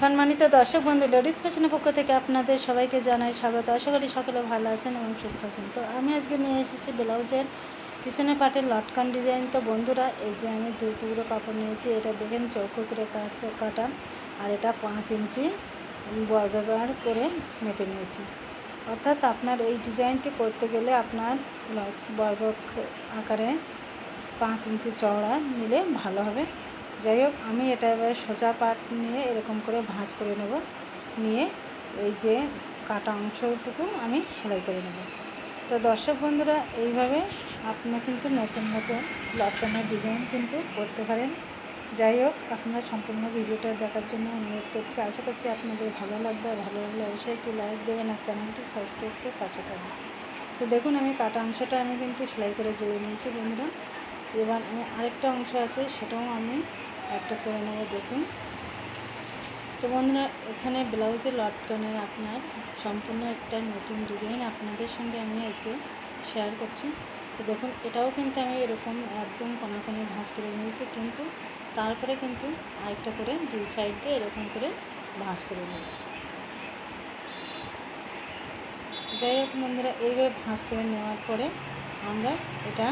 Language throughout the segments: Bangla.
সম্মানিত দর্শক বন্ধু, লেডিস ফ্যাশনের পক্ষ থেকে আপনাদের সবাইকে জানাই স্বাগত। আশা করি সকলে ভালো আছেন এবং সুস্থ আছেন। তো আমি আজকে নিয়ে এসেছি ব্লাউজের পিছনে পাটের লটকান ডিজাইন। তো বন্ধুরা, এই যে আমি দু টুকরো কাপড় নিয়েছি, এটা দেখেন চৌকো করে কাটা আর এটা পাঁচ ইঞ্চি বর্গাকার করে মেপে নিয়েছি। অর্থাৎ আপনার এই ডিজাইনটি করতে গেলে আপনার বর্গ আকারে পাঁচ ইঞ্চি চওড়া নিলে ভালো হবে। যাই হোক, আমি এটা এবার সোজা পাট নিয়ে এরকম করে ভাঁজ করে নেব। নিয়ে এই যে কাটা অংশটুকু আমি সেলাই করে নেব। তো দর্শক বন্ধুরা, এইভাবে আপনারা কিন্তু নতুন নতুন লটকানের ডিজাইন কিন্তু করতে পারেন। যাই হোক, আপনারা সম্পূর্ণ ভিডিওটা দেখার জন্য অনুরোধ করছি। আশা করছি আপনাদের ভালো লাগবে। ভালো লাগলে অবশ্যই একটি লাইক দেবেন আর চ্যানেলটি সাবস্ক্রাইব করে পাশে থাকবেন। তো দেখুন, আমি কাটা অংশটা আমি কিন্তু সেলাই করে জুড়ে নিয়েছি বন্ধুরা। এবার আমি আরেকটা অংশ আছে, সেটাও আমি একটা করে নেব, দেখুন। তো বন্ধুরা, এখানে ব্লাউজে লটকানের আপনার। সম্পূর্ণ একটা নতুন ডিজাইন আপনাদের সঙ্গে আমি আজকে শেয়ার করছি। তো দেখুন, এটাও কিন্তু আমি এরকম একদম কোনাকোনি ভাঁজ করে নিয়েছি, কিন্তু তারপরে কিন্তু আরেকটা করে দুই সাইড দিয়ে এরকম করে ভাঁজ করে নেব। যাই হোক বন্ধুরা, এইভাবে ভাঁজ করে নেওয়ার পরে আমরা এটা,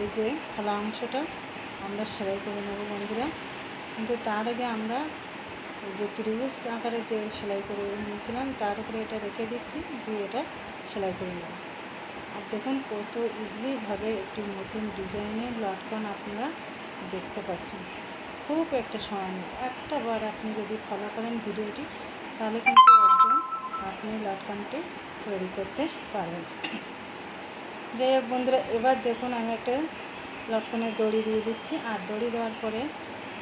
এই যে খোলা অংশটা আমরা সেলাই করে নেব, বন্ধুরা। কিন্তু তার আগে আমরা যে ত্রিভুজ আকারে যে সেলাই করে নিয়েছিলাম, তার উপরে এটা রেখে দিচ্ছি, দিয়ে এটা সেলাই করে নেব। আর দেখুন কত ইজিলিভাবে একটি নতুন ডিজাইনের লটকন আপনারা দেখতে পাচ্ছেন। খুব একটা সময় নেই। একটা বার আপনি যদি ফলো করেন ভিডিওটি, তাহলে কিন্তু একদম আপনি লটকনটি তৈরি করতে পারবেন। যাই হোক বন্ধুরা, এবার দেখুন আমি একটা লটকনের দড়ি দিয়ে দিচ্ছি। আর দড়ি দেওয়ার পরে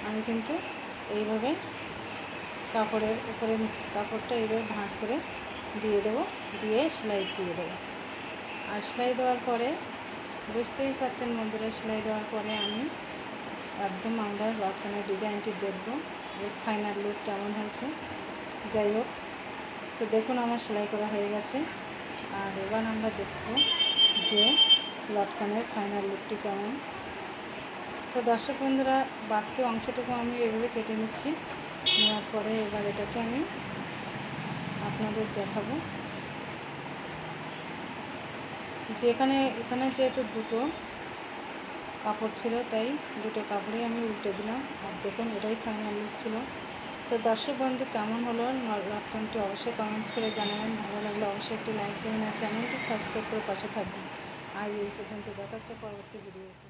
আমি কিন্তু এইভাবে কাপড়ের উপরে, কাপড়টা এইভাবে ভাঁজ করে দিয়ে দেবো। দিয়ে সেলাই দিয়ে দেবো। আর সেলাই দেওয়ার পরে, বুঝতেই পারছেন বন্ধুরা, সেলাই দেওয়ার পরে আমি একদম আমরা লটকনের ডিজাইনটি দেখব। এর ফাইনাল লুক কেমন হয়েছে। যাই হোক, তো দেখুন আমার সেলাই করা হয়ে গেছে। আর এবার আমরা দেখব যে লটকানের ফাইনাল লুকটি কেমন? তো দর্শক বন্ধুরা, বাড়তি অংশটুকু আমি এভাবে কেটে নিচ্ছি। নেওয়ার পরে এবার এটাকে আমি আপনাদের দেখাবো। যেখানে, এখানে যেহেতু দুটো কাপড় ছিল, তাই দুটো কাপড়ই আমি উল্টে দিলাম। আর দেখুন, এটাই ফাইনাল লুক ছিল। তো দর্শক বন্ধু, কেমন হলো লটকনটি অবশ্যই কমেন্টস করে জানাবেন। ভালো লাগলে অবশ্যই একটি লাইক দেবেন আর চ্যানেলটি সাবস্ক্রাইব করে পাশে থাকবেন। আজ এই পর্যন্ত দেখাচ্ছে পরবর্তী ভিডিওতে।